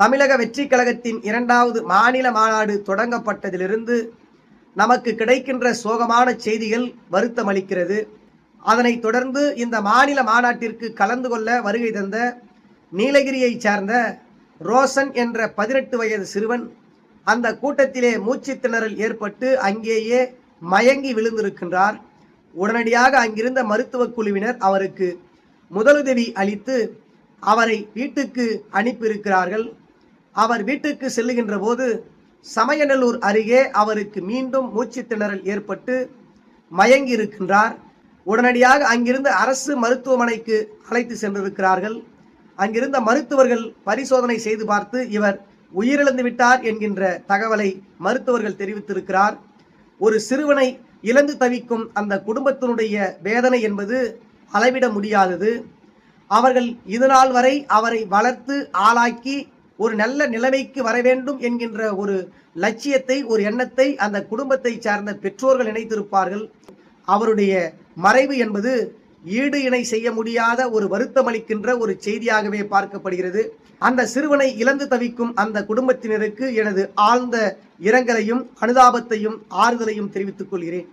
தமிழக வெற்றி கழகத்தின் இரண்டாவது மாநில மாநாடு தொடங்கப்பட்டதிலிருந்து நமக்கு கிடைக்கின்ற சோகமான செய்திகள் வருத்தம் அளிக்கிறது. அதனைத் தொடர்ந்து இந்த மாநில மாநாட்டிற்கு கலந்து கொள்ள வருகை தந்த நீலகிரியைச் சார்ந்த ரோசன் என்ற பதினெட்டு வயது சிறுவன் அந்த கூட்டத்திலே மூச்சு திணறல் ஏற்பட்டு அங்கேயே மயங்கி விழுந்திருக்கின்றார். உடனடியாக அங்கிருந்த மருத்துவக் குழுவினர் அவருக்கு முதலுதவி அளித்து அவரை வீட்டுக்கு அனுப்பியிருக்கிறார்கள். அவர் வீட்டுக்கு செல்லுகின்ற போது சமயநல்லூர் அருகே அவருக்கு மீண்டும் மூச்சு திணறல் ஏற்பட்டு மயங்கி இருக்கின்றார் உடனடியாக அங்கிருந்து அரசு மருத்துவமனைக்கு அழைத்து சென்றிருக்கிறார்கள். அங்கிருந்த மருத்துவர்கள் பரிசோதனை செய்து பார்த்து இவர் உயிரிழந்து விட்டார் என்கின்ற தகவலை மருத்துவர்கள் தெரிவித்திருக்கிறார். ஒரு சிறுவனை இழந்து தவிக்கும் அந்த குடும்பத்தினுடைய வேதனை என்பது அளவிட முடியாதது. அவர்கள் இதுநாள் வரை அவரை வளர்த்து ஆளாக்கி ஒரு நல்ல நிலைமைக்கு வர வேண்டும் என்கின்ற ஒரு லட்சியத்தை ஒரு எண்ணத்தை அந்த குடும்பத்தை சார்ந்த பெற்றோர்கள் நினைத்திருப்பார்கள். அவருடைய மறைவு என்பது ஈடு இணை செய்ய முடியாத ஒரு வருத்தமளிக்கின்ற ஒரு செய்தியாகவே பார்க்கப்படுகிறது. அந்த சிறுவனை இழந்து தவிக்கும் அந்த குடும்பத்தினருக்கு எனது ஆழ்ந்த இரங்கலையும் அனுதாபத்தையும் ஆறுதலையும் தெரிவித்துக் கொள்கிறேன்.